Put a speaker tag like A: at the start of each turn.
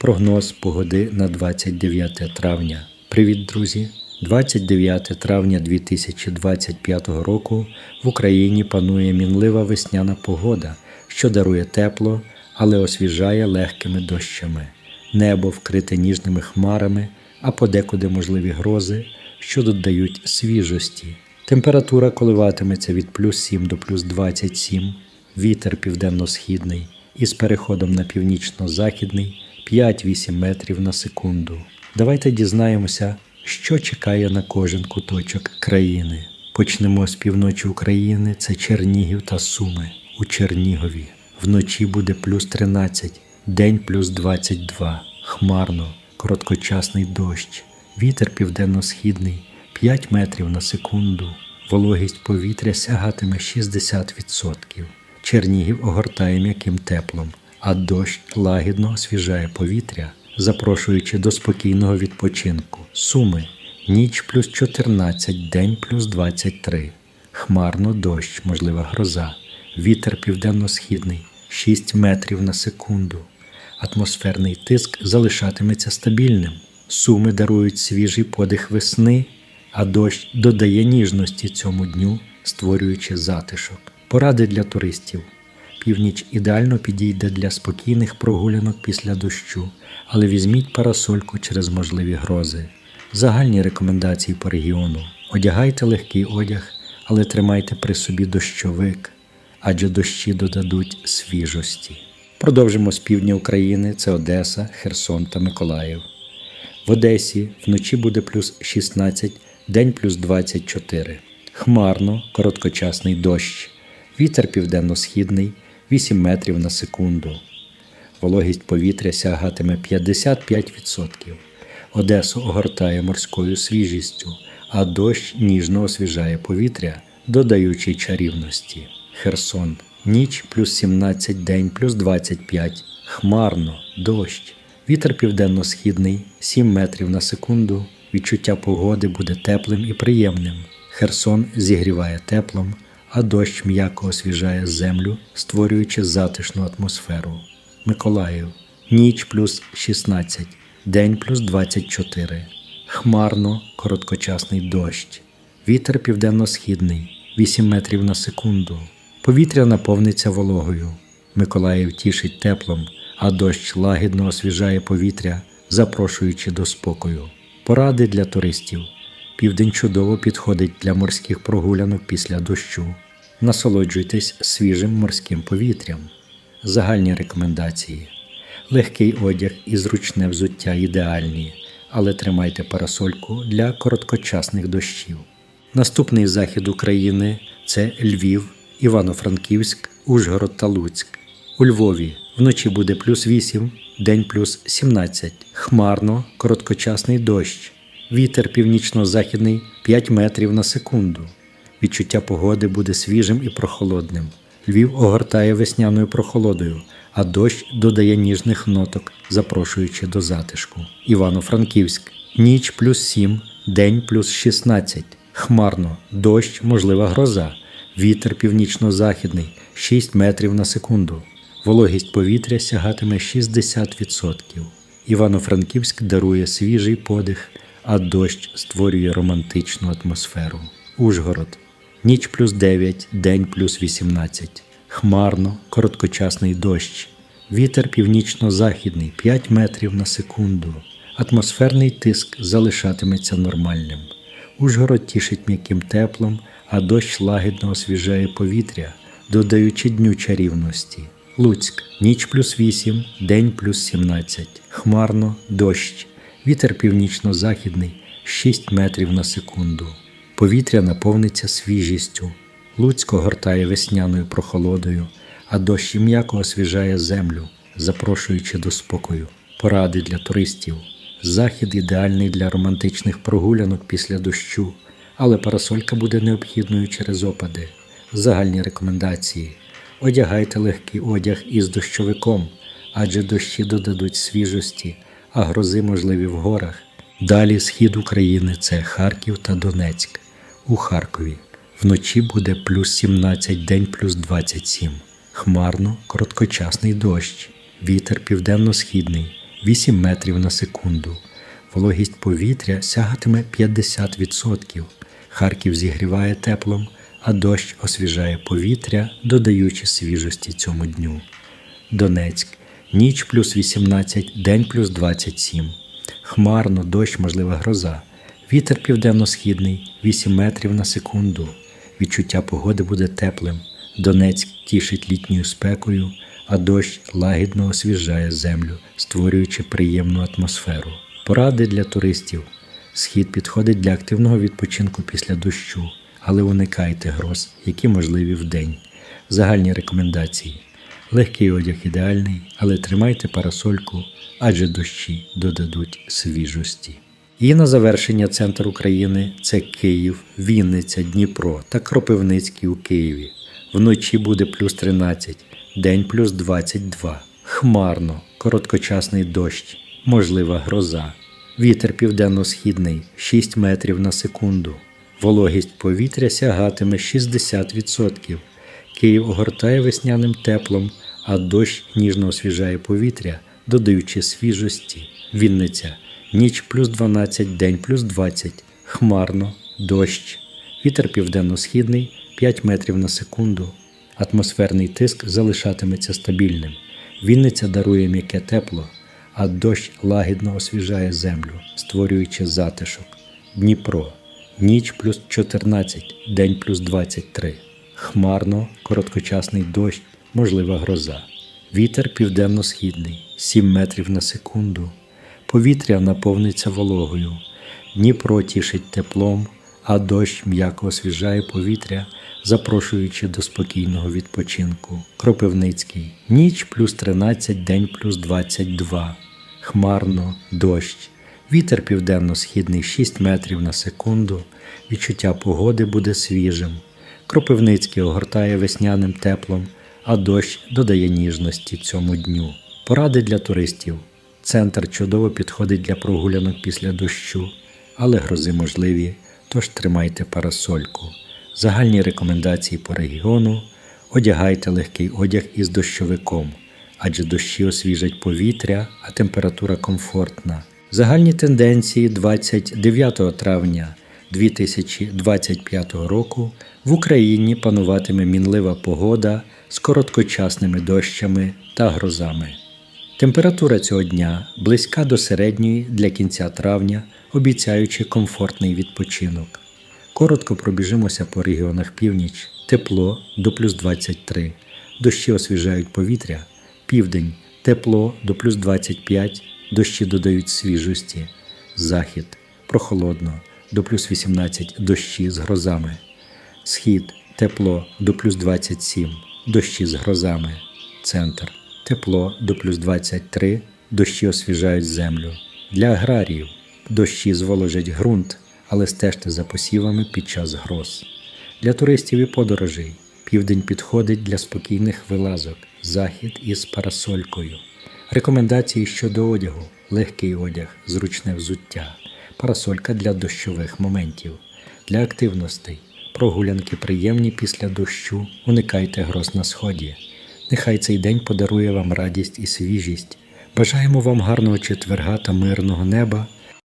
A: Прогноз погоди на 29 травня. Привіт, друзі! 29 травня 2025 року в Україні панує мінлива весняна погода, що дарує тепло, але освіжає легкими дощами. Небо вкрите ніжними хмарами, а подекуди можливі грози, що додають свіжості. Температура коливатиметься від плюс 7 до плюс 27, вітер південно-східний із переходом на північно-західний 5-8 метрів на секунду. Давайте дізнаємося, що чекає на кожен куточок країни. Почнемо з півночі України, це Чернігів та Суми. У Чернігові вночі буде плюс 13, день плюс 22, хмарно, короткочасний дощ, вітер південно-східний 5 метрів на секунду, вологість повітря сягатиме 60%. Чернігів огортає м'яким теплом, а дощ лагідно освіжає повітря, запрошуючи до спокійного відпочинку. Суми ніч плюс 14, день плюс 23. Хмарно дощ, можлива гроза, вітер південно-східний 6 метрів на секунду. Атмосферний тиск залишатиметься стабільним. Суми дарують свіжий подих весни, а дощ додає ніжності цьому дню, створюючи затишок. Поради для туристів. Північ ідеально підійде для спокійних прогулянок після дощу, але візьміть парасольку через можливі грози. Загальні рекомендації по регіону: одягайте легкий одяг, але тримайте при собі дощовик, адже дощі додадуть свіжості. Продовжимо з півдня України: це Одеса, Херсон та Миколаїв. В Одесі вночі буде плюс 16, день плюс 24. Хмарно, короткочасний дощ. Вітер південно-східний 8 метрів на секунду. Вологість повітря сягатиме 55%. Одесу огортає морською свіжістю, а дощ ніжно освіжає повітря, додаючи чарівності. Херсон. Ніч плюс 17, день плюс 25. Хмарно, дощ. Вітер південно-східний 7 метрів на секунду. Відчуття погоди буде теплим і приємним. Херсон зігріває теплом, а дощ м'яко освіжає землю, створюючи затишну атмосферу. Миколаїв. Ніч плюс 16, день плюс 24. Хмарно, короткочасний дощ. Вітер південно-східний 8 метрів на секунду. Повітря наповниться вологою. Миколаїв тішить теплом, а дощ лагідно освіжає повітря, запрошуючи до спокою. Поради для туристів. Південь чудово підходить для морських прогулянок після дощу. Насолоджуйтесь свіжим морським повітрям. Загальні рекомендації. Легкий одяг і зручне взуття ідеальні, але тримайте парасольку для короткочасних дощів. Наступний захід України це Львів, Івано-Франківськ, Ужгород та Луцьк. У Львові вночі буде плюс 8, день плюс 17. Хмарно, короткочасний дощ. Вітер північно-західний 5 метрів на секунду. Відчуття погоди буде свіжим і прохолодним. Львів огортає весняною прохолодою, а дощ додає ніжних ноток, запрошуючи до затишку. Івано-Франківськ. Ніч плюс 7, день плюс 16. Хмарно, дощ, можлива гроза. Вітер північно-західний 6 метрів на секунду. Вологість повітря сягатиме 60%. Івано-Франківськ дарує свіжий подих, а дощ створює романтичну атмосферу. Ужгород. Ніч плюс 9, день плюс 18. Хмарно, короткочасний дощ. Вітер північно-західний 5 метрів на секунду. Атмосферний тиск залишатиметься нормальним. Ужгород тішить м'яким теплом, а дощ лагідно освіжає повітря, додаючи дню чарівності. Луцьк. Ніч плюс 8, день плюс 17. Хмарно, дощ. Вітер північно-західний 6 метрів на секунду. Повітря наповниться свіжістю. Луцько гортає весняною прохолодою, а дощ м'яко освіжає землю, запрошуючи до спокою. Поради для туристів. Захід ідеальний для романтичних прогулянок після дощу, але парасолька буде необхідною через опади. Загальні рекомендації. Одягайте легкий одяг із дощовиком, адже дощі додадуть свіжості, а грози можливі в горах. Далі схід України це Харків та Донецьк. У Харкові вночі буде плюс 17, день плюс 27. Хмарно, короткочасний дощ. Вітер південно-східний 8 метрів на секунду. Вологість повітря сягатиме 50%. Харків зігріває теплом, а дощ освіжає повітря, додаючи свіжості цьому дню. Донецьк. Ніч плюс 18, день плюс 27. Хмарно, дощ, можлива гроза. Вітер південно-східний 8 метрів на секунду. Відчуття погоди буде теплим. Донецьк тішить літньою спекою, а дощ лагідно освіжає землю, створюючи приємну атмосферу. Поради для туристів. Схід підходить для активного відпочинку після дощу, але уникайте гроз, які можливі вдень. Загальні рекомендації. Легкий одяг ідеальний, але тримайте парасольку, адже дощі додадуть свіжості. І на завершення центр України це Київ, Вінниця, Дніпро та Кропивницький у Києві. Вночі буде плюс 13, день плюс 22. Хмарно, короткочасний дощ, можлива гроза. Вітер південно-східний 6 метрів на секунду. Вологість повітря сягатиме 60%. Київ огортає весняним теплом, а дощ ніжно освіжає повітря, додаючи свіжості. Вінниця. Ніч плюс 12, день плюс 20. Хмарно, дощ. Вітер південно-східний 5 метрів на секунду. Атмосферний тиск залишатиметься стабільним. Вінниця дарує м'яке тепло, а дощ лагідно освіжає землю, створюючи затишок. Дніпро. Ніч плюс 14, день плюс 23. Хмарно, короткочасний дощ, можлива гроза. Вітер південно-східний 7 метрів на секунду. Повітря наповниться вологою. Дніпро тішить теплом, а дощ м'яко освіжає повітря, запрошуючи до спокійного відпочинку. Кропивницький. Ніч плюс 13, день плюс 22. Хмарно, дощ. Вітер південно-східний 6 метрів на секунду. Відчуття погоди буде свіжим. Кропивницький огортає весняним теплом, а дощ додає ніжності цьому дню. Поради для туристів. Центр чудово підходить для прогулянок після дощу, але грози можливі, тож тримайте парасольку. Загальні рекомендації по регіону одягайте легкий одяг із дощовиком, адже дощі освіжать повітря, а температура комфортна. Загальні тенденції 29 травня 2025 року в Україні пануватиме мінлива погода з короткочасними дощами та грозами. Температура цього дня близька до середньої для кінця травня, обіцяючи комфортний відпочинок. Коротко пробіжимося по регіонах північ, тепло до плюс 23, дощі освіжають повітря, південь, тепло до плюс 25, дощі додають свіжості, захід, прохолодно, до плюс 18, дощі з грозами, схід, тепло до плюс 27, дощі з грозами, центр, тепло до плюс 23, дощі освіжають землю. Для аграріїв дощі зволожать ґрунт, але стежте за посівами під час гроз. Для туристів і подорожей південь підходить для спокійних вилазок, захід із парасолькою. Рекомендації щодо одягу: легкий одяг, зручне взуття, парасолька для дощових моментів. Для активностей прогулянки приємні після дощу, уникайте гроз на сході. Нехай цей день подарує вам радість і свіжість. Бажаємо вам гарного четверга та мирного неба